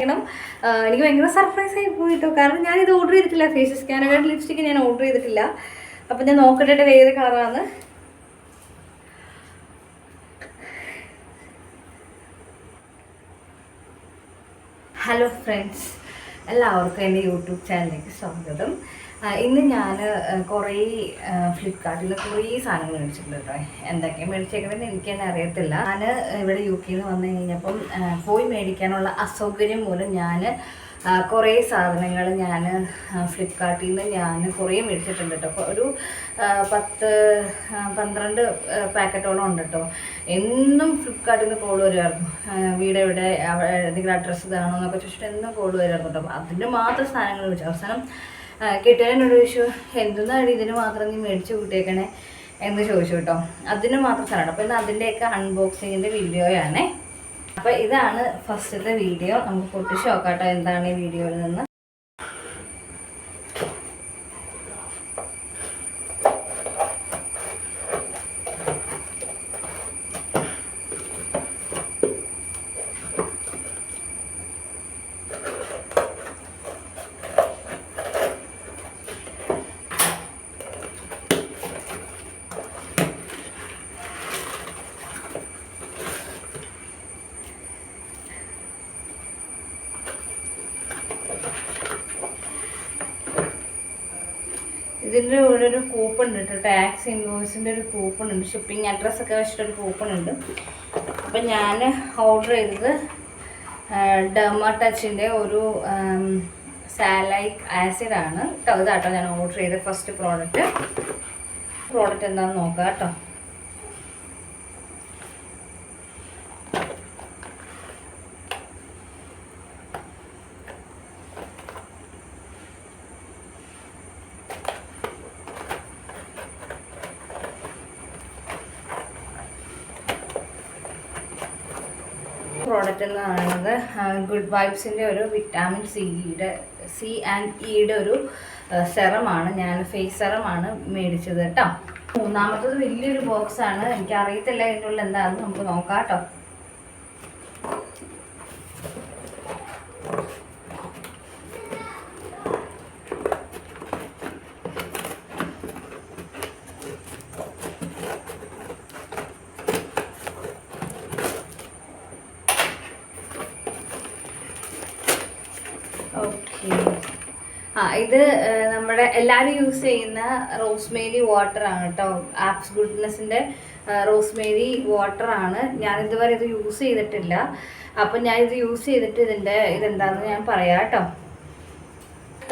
കാരണം എനിക്ക് ഭയങ്കര സർപ്രൈസ് ആയി പോയി കേട്ടോ കാരണം ഞാനിത് ഓർഡർ ചെയ്തിട്ടില്ല. ഫേസ് സ്കാനർ ലിപ്സ്റ്റിക്ക് ഞാൻ ഓർഡർ ചെയ്തിട്ടില്ല. അപ്പം ഞാൻ നോക്കട്ടെ ഏത് കളറാണ് ഹലോ ഫ്രണ്ട്സ് എല്ലാവർക്കും എന്റെ യൂട്യൂബ് ചാനലിലേക്ക് സ്വാഗതം. ഇന്ന് ഞാൻ കുറേ ഫ്ലിപ്കാർട്ടിൽ നിന്ന് കുറേ സാധനങ്ങൾ മേടിച്ചിട്ടുണ്ട് കേട്ടോ. എന്തൊക്കെയാണ് മേടിച്ചേക്കണമെന്ന് എനിക്ക് തന്നെ അറിയത്തില്ല. ഞാൻ ഇവിടെ യു കെയിൽ വന്നു കഴിഞ്ഞപ്പം പോയി മേടിക്കാനുള്ള അസൗകര്യം മൂലം ഞാൻ കുറേ സാധനങ്ങൾ ഞാൻ ഫ്ലിപ്കാർട്ടിൽ നിന്ന് ഞാൻ കുറേ മേടിച്ചിട്ടുണ്ട് കേട്ടോ ഒരു പത്ത് പന്ത്രണ്ട് പാക്കറ്റോളം ഉണ്ട് കേട്ടോ എന്നും ഫ്ലിപ്കാർട്ടിൽ നിന്ന് കോൾ വരുമായിരുന്നു വീടെവിടെ അവ- അഡ്രസ്സ് ഇതാണോ എന്നൊക്കെ ചോദിച്ചിട്ട് എന്നും കോൾ വരുമായിരുന്നു കേട്ടോ അതിന്റെ മാത്രം സാധനങ്ങൾ മേടിച്ചു. അവസാനം കിട്ടിയതിനോട് ചോദിച്ചു എന്തെന്നാണ് ഇതിന് മാത്രം നീ മേടിച്ച് കൂട്ടിയേക്കണേ എന്ന് ചോദിച്ചു കേട്ടോ അതിന് മാത്രം സാധനമാണ് അപ്പോൾ ഇന്ന് അതിന്റെയൊക്കെ അൺബോക്സിങ്ങിന്റെ വീഡിയോയാണേ അപ്പോൾ ഇതാണ് ഫസ്റ്റത്തെ വീഡിയോ നമുക്ക് പൊട്ടിച്ച് നോക്കാട്ടോ എന്താണ് ഈ വീഡിയോയിൽ നിന്ന്. ഇതിന്റെ കൂടെ ഒരു കൂപ്പൺ ഉണ്ട് കേട്ടോ ടാക്സ് ഇൻവോയ്സിന്റെ ഒരു കൂപ്പൺ ഉണ്ട്. ഷിപ്പിംഗ് അഡ്രസ്സ് ഒക്കെ വെച്ചിട്ടൊരു കൂപ്പൺ ഉണ്ട്. അപ്പം ഞാൻ ഓർഡർ ചെയ്തത് ഡെർമ ടച്ചിന്റെ ഒരു സാലൈക് ആസിഡ് ആണ്. കേട്ടോ ഇതാട്ടോ ഞാൻ ഓർഡർ ചെയ്ത ഫസ്റ്റ് പ്രോഡക്റ്റ് പ്രോഡക്റ്റ് എന്താണെന്ന് നോക്കാം കേട്ടോ പ്രോഡക്റ്റ് എന്ന് പറയുന്നത് ഗുഡ് വൈബ്സിന്റെ ഒരു വിറ്റാമിൻ സിയുടെ സി ആൻഡ് ഇയുടെ ഒരു സെറമാണ്. ഞാൻ ഫേസ് സെറമാണ് മേടിച്ചത് കേട്ടോ. മൂന്നാമത്തത് വലിയൊരു ബോക്സാണ് എനിക്കറിയത്തില്ല ഇതിന്റെ ഉള്ളിൽ എന്താണെന്ന് നമുക്ക് നോക്കാം കേട്ടോ ഓക്കെ ആ ഇത് നമ്മുടെ എല്ലാവരും യൂസ് ചെയ്യുന്ന റോസ്മേരി വാട്ടർ ആണ് കേട്ടോ. ആപ്സ് ഗുഡ്നെസ്സിന്റെ റോസ്മേരി വാട്ടർ ആണ്. ഞാൻ ഇതുവരെ ഇത് യൂസ് ചെയ്തിട്ടില്ല. അപ്പം ഞാൻ ഇത് യൂസ് ചെയ്തിട്ട് ഇതിന്റെ ഇതെന്താണെന്ന് ഞാൻ പറയാം കേട്ടോ.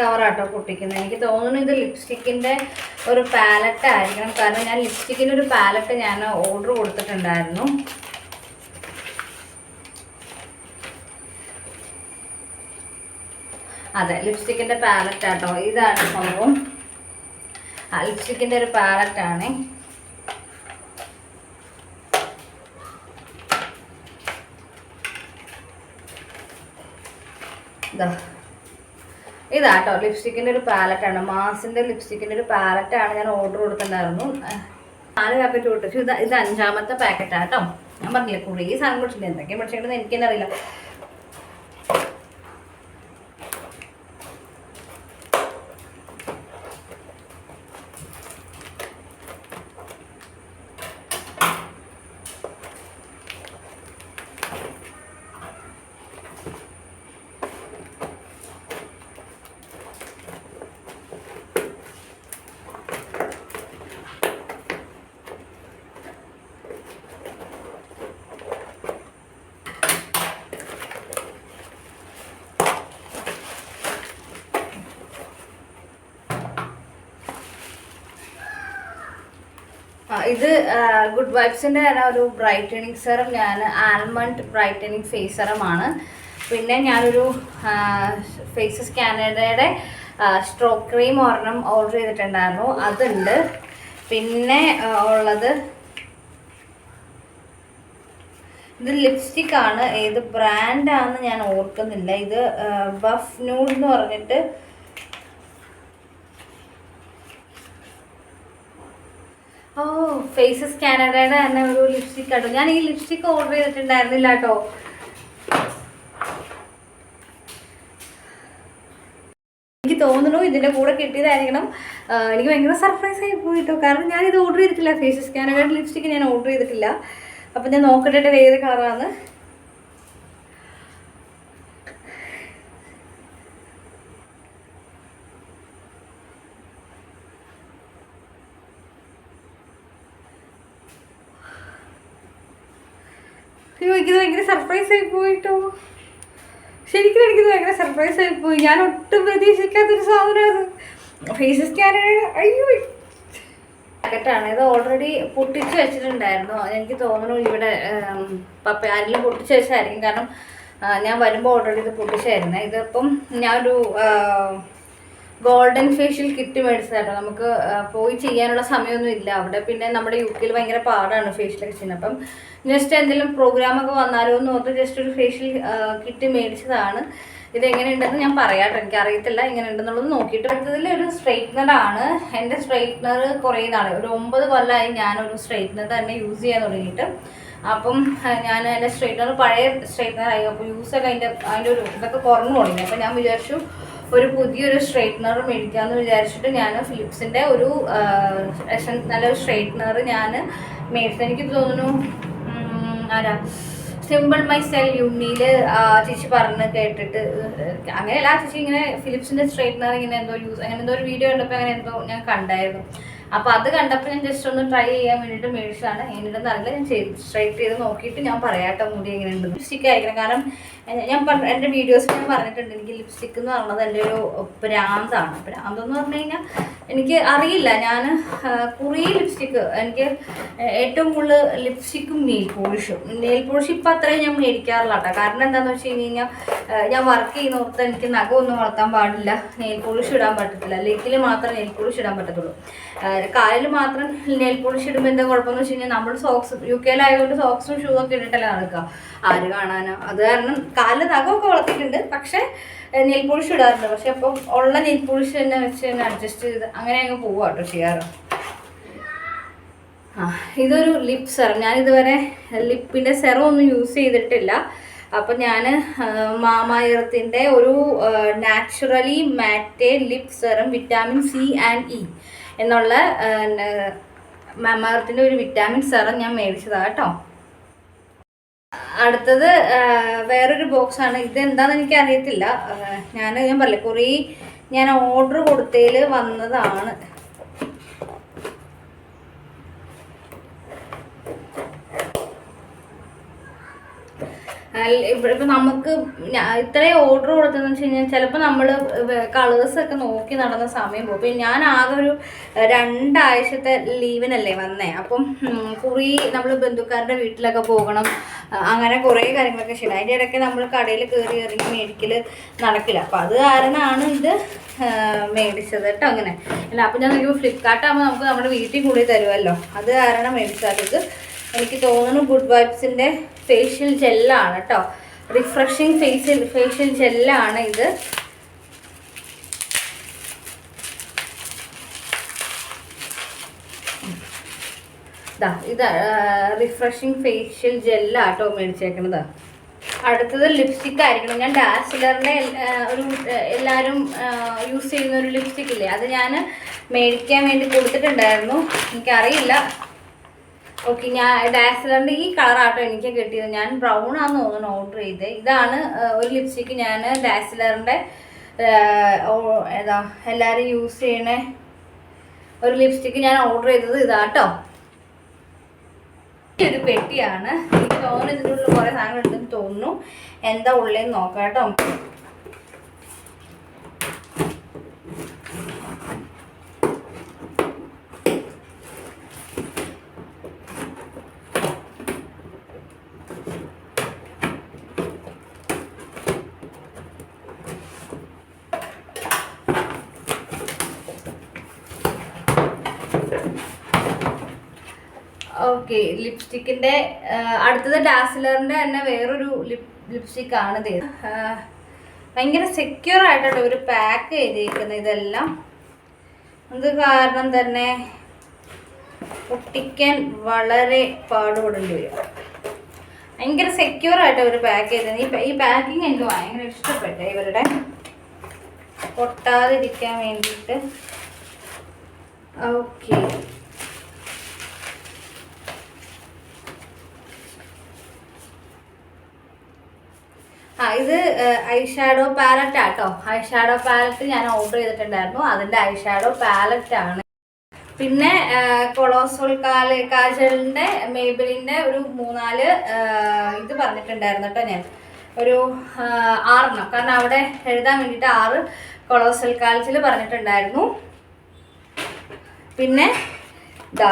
കവറാട്ടോ പൊട്ടിക്കുന്നത് എനിക്ക് തോന്നുന്നു ഇത് ലിപ്സ്റ്റിക്കിന്റെ ഒരു പാലറ്റ് ആയിരിക്കണം. കാരണം ഞാൻ ലിപ്സ്റ്റിക്കിന്റെ ഒരു പാലറ്റ് ഞാൻ ഓർഡർ കൊടുത്തിട്ടുണ്ടായിരുന്നു. അതെ ലിപ്സ്റ്റിക്കിന്റെ പാലറ്റ് ആട്ടോ. ഇതാണ് സംഭവം. ആ ലിപ്സ്റ്റിക്കിന്റെ ഒരു പാലറ്റാണ് ഇതാ ഇതാട്ടോ ലിപ്സ്റ്റിക്കിന്റെ ഒരു പാലറ്റാണ് മാസിന്റെ ലിപ്സ്റ്റിക്കിന്റെ ഒരു പാലറ്റാണ് ഞാൻ ഓർഡർ കൊടുത്തിട്ടുണ്ടായിരുന്നു. നാല് പാക്കറ്റ് കൊടുത്തു. ഇത് ഇത് അഞ്ചാമത്തെ പാക്കറ്റാട്ടോ ഞാൻ പറഞ്ഞില്ല കുറേ സാധനം കുടിച്ചിട്ടുണ്ട് എന്തൊക്കെയാണ് പഠിച്ചിട്ടുണ്ടെന്ന് എനിക്ക് ഇത് ഗുഡ് വൈബ്സിന്റെ തന്നെ ഒരു ബ്രൈറ്റനിങ് സെറം ഞാൻ ആൽമണ്ട് ബ്രൈറ്റനിങ് ഫേസ് സെറമാണ് പിന്നെ ഞാനൊരു ഫേസ് സ്കാനഡയുടെ സ്ട്രോക്ക് ക്രീം ഒരെണ്ണം ഓർഡർ ചെയ്തിട്ടുണ്ടായിരുന്നു. അതുണ്ട്. പിന്നെ ഉള്ളത് ഇത് ലിപ്സ്റ്റിക് ആണ്. ഏത് ബ്രാൻഡാണെന്ന് ഞാൻ ഓർക്കുന്നില്ല. ഇത് ബഫ് ന്യൂഡ് എന്ന് പറഞ്ഞിട്ട് ഓ ഫേസസ് കാനഡയുടെ തന്നെ ഒരു ലിപ്സ്റ്റിക് കേട്ടോ ഞാൻ ഈ ലിപ്സ്റ്റിക് ഓർഡർ ചെയ്തിട്ടുണ്ടായിരുന്നില്ല കേട്ടോ. എനിക്ക് തോന്നുന്നു ഇതിന്റെ കൂടെ കിട്ടിയതായിരിക്കണം. എനിക്ക് ഭയങ്കര സർപ്രൈസ് ആയി പോയിട്ടോ കാരണം ഞാൻ ഇത് ഓർഡർ ചെയ്തിട്ടില്ല. ഫേസസ് കാനഡയുടെ ലിപ്സ്റ്റിക് ഞാൻ ഓർഡർ ചെയ്തിട്ടില്ല. അപ്പം ഞാൻ നോക്കട്ടെ വേറെ കളറാണ് സർപ്രൈസ് ആയി പോയിട്ടോ. ശരിക്കും എനിക്ക് ഭയങ്കര സർപ്രൈസ് ആയി പോയി. ഞാൻ ഒട്ടും പ്രതീക്ഷിക്കാത്തൊരു സാധനം അത്. ഫേസ് സ്കാനർ അയ്യോ. പാക്കറ്റാണ് ഇത് ഓൾറെഡി പൊട്ടിച്ച് വെച്ചിട്ടുണ്ടായിരുന്നു. എനിക്ക് തോന്നുന്നു ഇവിടെ പപ്പ ആരെങ്കിലും പൊട്ടിച്ച് വെച്ചായിരിക്കും. കാരണം ഞാൻ വരുമ്പോൾ ഓൾറെഡി ഇത് പൊട്ടിച്ചായിരുന്നേ. ഇതിപ്പം ഞാനൊരു ഗോൾഡൻ ഫേഷ്യൽ കിറ്റ് മേടിച്ചതാട്ടോ നമുക്ക് പോയി ചെയ്യാനുള്ള സമയമൊന്നും ഇല്ല. അവിടെ പിന്നെ നമ്മുടെ യു കെയിൽ ഭയങ്കര പാടാണ് ഫേഷ്യലൊക്കെ ചെയ്യുന്നത്. അപ്പം ജസ്റ്റ് എന്തെങ്കിലും പ്രോഗ്രാമൊക്കെ വന്നാലോ എന്ന് ഓർത്ത് ജസ്റ്റ് ഒരു ഫേഷ്യൽ കിറ്റ് മേടിച്ചതാണ്. ഇത് എങ്ങനെയുണ്ടെന്ന് ഞാൻ പറയാട്ടോ. എനിക്ക് അറിയത്തില്ല എങ്ങനെ ഉണ്ടെന്നുള്ളത് നോക്കിയിട്ട് അടുത്തതിൽ ഒരു സ്ട്രെയിറ്റ്നർ ആണ്. എന്റെ സ്ട്രെയിറ്റ്നർ കുറേ നാളെ ഒരു ഒമ്പത് കൊല്ലമായി ഞാനൊരു സ്ട്രെയിറ്റ്നർ തന്നെ യൂസ് ചെയ്യാൻ തുടങ്ങിയിട്ട്. അപ്പം ഞാൻ എന്റെ സ്ട്രെയിറ്റ്നർ പഴയ സ്ട്രെയിറ്റ്നർ ആയി. അപ്പോൾ യൂസൊക്കെ അതിന്റെ അതിന്റെ ഒരു ഇതൊക്കെ കുറഞ്ഞു തുടങ്ങി. അപ്പം ഞാൻ വിചാരിച്ചു ഒരു പുതിയൊരു സ്ട്രൈറ്റ്നർ മേടിക്കാമെന്ന് വിചാരിച്ചിട്ട് ഞാൻ ഫിലിപ്സിന്റെ ഒരു നല്ലൊരു സ്ട്രെയിറ്റ്നർ ഞാൻ മേടിച്ചത്. എനിക്ക് തോന്നുന്നു ആരാ? സിമ്പിൾ മൈ സെൽ യുണിയിൽ ചേച്ചി പറഞ്ഞ് കേട്ടിട്ട് അങ്ങനെ അങ്ങനെയല്ല ചേച്ചി ഇങ്ങനെ ഫിലിപ്സിന്റെ സ്ട്രൈറ്റ്നർ ഇങ്ങനെ എന്തോ യൂസ് അങ്ങനെ എന്തോ ഒരു വീഡിയോ കണ്ടപ്പോൾ അങ്ങനെ എന്തോ ഞാൻ കണ്ടായിരുന്നു. അപ്പോൾ അത് കണ്ടപ്പോൾ ഞാൻ ജസ്റ്റ് ഒന്ന് ട്രൈ ചെയ്യാൻ വേണ്ടിയിട്ട് മേടിച്ചതാണ്. എന്നിട്ട് അറിയില്ല ഞാൻ സ്ട്രൈറ്റ് ചെയ്ത് നോക്കിയിട്ട് ഞാൻ പറയാട്ടോ മുടി എങ്ങനെയുണ്ട് ലിപ്സ്റ്റിക് ആയിരിക്കണം. കാരണം ഞാൻ പറഞ്ഞ എന്റെ വീഡിയോസിൽ ഞാൻ പറഞ്ഞിട്ടുണ്ട്. എനിക്ക് ലിപ്സ്റ്റിക് എന്ന് പറയുന്നത് എന്റെ ഒരു പ്രാന്താണ് പ്രാന്ത് എന്ന് പറഞ്ഞു കഴിഞ്ഞാൽ എനിക്ക് അറിയില്ല. ഞാൻ കുറേ ലിപ്സ്റ്റിക്ക് എനിക്ക് ഏറ്റവും കൂടുതൽ ലിപ്സ്റ്റിക്കും നെയിൽ പോളിഷും നെയിൽ പോളിഷ് ഇപ്പം അത്രയും ഞാൻ മേടിക്കാറില്ല കേട്ടോ. കാരണം എന്താണെന്ന് വെച്ച് കഴിഞ്ഞ് കഴിഞ്ഞാൽ ഞാൻ വർക്ക് ചെയ്യുന്നോർത്ത് എനിക്ക് നഖമൊന്നും വളർത്താൻ പാടില്ല. നെയിൽ പോളിഷ് ഇടാൻ പറ്റത്തില്ല. ലെഗിൽ മാത്രം നെയിൽ പോളിഷ് ഇടാൻ പറ്റത്തുള്ളൂ. കാലിൽ മാത്രം നെയിൽ പോളിഷ് ഇടുമ്പോൾ എന്താ കുഴപ്പമെന്ന് വെച്ച് കഴിഞ്ഞാൽ നമ്മൾ സോക്സ് യു കെയിലായതുകൊണ്ട് സോക്സും ഷൂ ഒക്കെ ഇട്ടിട്ടല്ലേ നടക്കുക ആര് കാണാനോ? അത് കാരണം കാലിൽ നഖമൊക്കെ വളർത്തിയിട്ടുണ്ട്. പക്ഷേ നെയിൽ പോളിഷ് ഇടാറുണ്ട് പക്ഷെ അപ്പം ഉള്ള നെയിൽ പോളിഷ് തന്നെ വെച്ച് തന്നെ അഡ്ജസ്റ്റ് ചെയ്ത് അങ്ങനെ അങ്ങ് പോവുക കേട്ടോ ചെയ്യാറ്. ആ ഇതൊരു ലിപ് സെറം ഞാൻ ഇതുവരെ ലിപ്പിന്റെ സെറം ഒന്നും യൂസ് ചെയ്തിട്ടില്ല. അപ്പം ഞാൻ മാമായിറത്തിന്റെ ഒരു naturally matte lip serum vitamin C and E എന്നുള്ള മാമായിറത്തിന്റെ ഒരു വിറ്റാമിൻ സെറം ഞാൻ മേടിച്ചതാണ് കേട്ടോ. അടുത്തത് വേറൊരു ബോക്സാണ് ആണ്. ഇത് എന്താണെന്ന് എനിക്ക് അറിയത്തില്ല ഞാൻ ഞാൻ പറയില്ല കുറേ ഞാൻ ഓർഡർ കൊടുത്തതിൽ വന്നതാണ്. ഇപ്പൊ നമുക്ക് ഇത്രയും ഓർഡർ കൊടുത്തതെന്ന് വെച്ച് കഴിഞ്ഞാൽ ചിലപ്പോൾ നമ്മൾ കളേഴ്സൊക്കെ നോക്കി നടന്ന സമയം പോകും. പിന്നെ ഞാൻ ആകെ ഒരു രണ്ടാഴ്ചത്തെ ലീവിനല്ലേ വന്നേ. അപ്പം കുറി നമ്മൾ ബന്ധുക്കാരുടെ വീട്ടിലൊക്കെ പോകണം. അങ്ങനെ കുറേ കാര്യങ്ങളൊക്കെ ചെയ്യണം. അതിന്റെ ഇടയ്ക്ക് നമ്മൾ കടയിൽ കയറി ഇറങ്ങി മേടിക്കൽ നടക്കില്ല. അപ്പം അത് കാരണമാണ് ഇത് മേടിച്ചത് കേട്ടോ അങ്ങനെ. അല്ല അപ്പം ഞാൻ നോക്കിയപ്പോൾ ഫ്ലിപ്കാർട്ടാകുമ്പോൾ നമുക്ക് നമ്മുടെ വീട്ടിൽ കൂടി തരുമല്ലോ അത് കാരണം മേടിച്ചാൽ ഇത് എനിക്ക് തോന്നുന്നു ഗുഡ് വൈബ്സിന്റെ ഫേഷ്യൽ ജെല്ലാണ് കേട്ടോ റിഫ്രഷിങ് ഫേഷ്യൽ ഫേഷ്യൽ ജെല്ലാണ് ഇത്. ദാ ഇത് റിഫ്രഷിങ് ഫേഷ്യൽ ജെല്ലാട്ടോ മേടിച്ചേക്കണത്. അടുത്തത് ലിപ്സ്റ്റിക് ആയിരിക്കണം. ഞാൻ ഡാസിലറിന്റെ ഒരു എല്ലാവരും യൂസ് ചെയ്യുന്ന ഒരു ലിപ്സ്റ്റിക് ഇല്ലേ? അത് ഞാൻ മേടിക്കാൻ വേണ്ടി കൊടുത്തിട്ടുണ്ടായിരുന്നു. എനിക്കറിയില്ല. ഓക്കെ ഞാൻ ഡാസിലറിന്റെ ഈ കളറാട്ടോ എനിക്ക് കിട്ടിയത്. ഞാൻ ബ്രൗൺ ആണെന്ന് തോന്നുന്നു ഓർഡർ ചെയ്ത് ഇതാണ് ഒരു ലിപ്സ്റ്റിക്ക് ഞാൻ ഡാസിലറിന്റെ ഏതാ എല്ലാവരും യൂസ് ചെയ്യണ ഒരു ലിപ്സ്റ്റിക്ക് ഞാൻ ഓർഡർ ചെയ്തത് ഇതാട്ടോ. ഒരു പെട്ടിയാണ്. എനിക്ക് തോന്നുന്നു ഇതിന്റെ കുറേ സാധനങ്ങൾ ഉണ്ടെന്ന് തോന്നുന്നു. എന്താ ഉള്ളതെന്ന് നോക്കാം കേട്ടോ. ഓക്കെ ലിപ്സ്റ്റിക്കിന്റെ അടുത്തത് ഡാസിലറിന്റെ തന്നെ വേറൊരു ലിപ് ലിപ്സ്റ്റിക് ആണ് ഇത്. ഭയങ്കര സെക്യൂർ ആയിട്ടാണ് ഒരു പാക്ക് ചെയ്തിരിക്കുന്നത് ഇതെല്ലാം. അത് കാരണം തന്നെ പൊട്ടിക്കാൻ വളരെ പാടുപെടേണ്ടി വരും. ഭയങ്കര സെക്യൂർ ആയിട്ട് അവർ പാക്ക് ചെയ്തത് ഈ പാക്കിങ് എനിക്ക് ഭയങ്കര ഇഷ്ടപ്പെട്ടേ ഇവരുടെ. പൊട്ടാതിരിക്കാൻ വേണ്ടിയിട്ട് ഓക്കെ ആ ഇത് ഐ ഷാഡോ പാലറ്റ് ആട്ടോ. ഐ ഷാഡോ പാലറ്റ് ഞാൻ ഓർഡർ ചെയ്തിട്ടുണ്ടായിരുന്നു. അതിന്റെ ഐ ഷാഡോ പാലറ്റ് ആണ്. പിന്നെ കൊളോസോൾ കാല കാജലിന്റെ മേബിലിന്റെ ഒരു മൂന്നാൽ ഇത് പറഞ്ഞിട്ടുണ്ടായിരുന്നു കേട്ടോ ഞാൻ. ഒരു ആറെണ്ണം. കാരണം അവിടെ എഴുതാൻ വേണ്ടിയിട്ട് ആറ് കൊളോസൽ കാൽസിൽ പറഞ്ഞിട്ടുണ്ടായിരുന്നു. പിന്നെ ഇതാ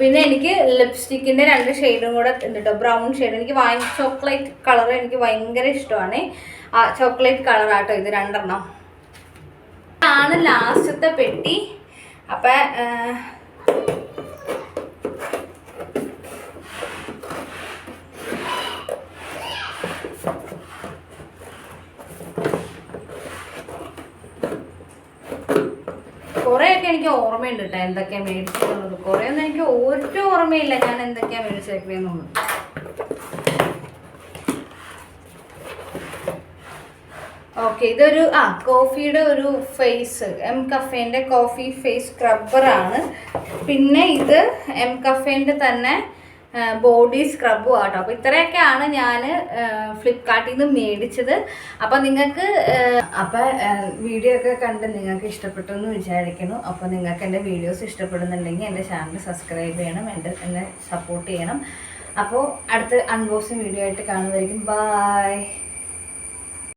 പിന്നെ എനിക്ക് ലിപ്സ്റ്റിക്കിന്റെ രണ്ട് ഷെയ്ഡും കൂടെ ഉണ്ട് കേട്ടോ ബ്രൗൺ ഷെയ്ഡ് എനിക്ക് വൈ ചോക്ലേറ്റ് കളർ എനിക്ക് ഭയങ്കര ഇഷ്ടമാണ്. ആ ചോക്ലേറ്റ് കളറാട്ടോ ഇത് രണ്ടെണ്ണം. ആണ് ലാസ്റ്റത്തെ പെട്ടി. അപ്പൊ കുറേയൊക്കെ എനിക്ക് ഓർമ്മയുണ്ട് കേട്ടോ എന്തൊക്കെയാ മേടിച്ചിട്ടുള്ളത്. കുറേ ഒന്നും എനിക്ക് ഒരു ഓർമ്മയില്ല ഞാൻ എന്തൊക്കെയാ മേടിച്ചേക്കുന്നതെന്നൊന്നും ഓക്കെ ഇതൊരു ആ കോഫിയുടെ ഒരു ഫേസ്. എം കഫേന്റെ കോഫി ഫേസ് സ്ക്രബ്ബറാണ്. പിന്നെ ഇത് എം കഫേന്റെ തന്നെ ബോഡി സ്ക്രബും ആട്ടോ. അപ്പോൾ ഇത്രയൊക്കെയാണ് ഞാൻ ഫ്ലിപ്കാർട്ടിൽ നിന്ന് മേടിച്ചത്. അപ്പോൾ നിങ്ങൾക്ക് അപ്പോൾ വീഡിയോ ഒക്കെ കണ്ട് നിങ്ങൾക്ക് ഇഷ്ടപ്പെട്ടു എന്ന് വിചാരിക്കുന്നു. അപ്പോൾ നിങ്ങൾക്ക് എന്റെ വീഡിയോസ് ഇഷ്ടപ്പെടുന്നുണ്ടെങ്കിൽ എന്റെ ചാനൽ സബ്സ്ക്രൈബ് ചെയ്യണം എന്റെ എന്നെ സപ്പോർട്ട് ചെയ്യണം. അപ്പോൾ അടുത്ത അൺബോക്സിങ് വീഡിയോ ആയിട്ട് കാണുന്നതായിരിക്കും. ബായ്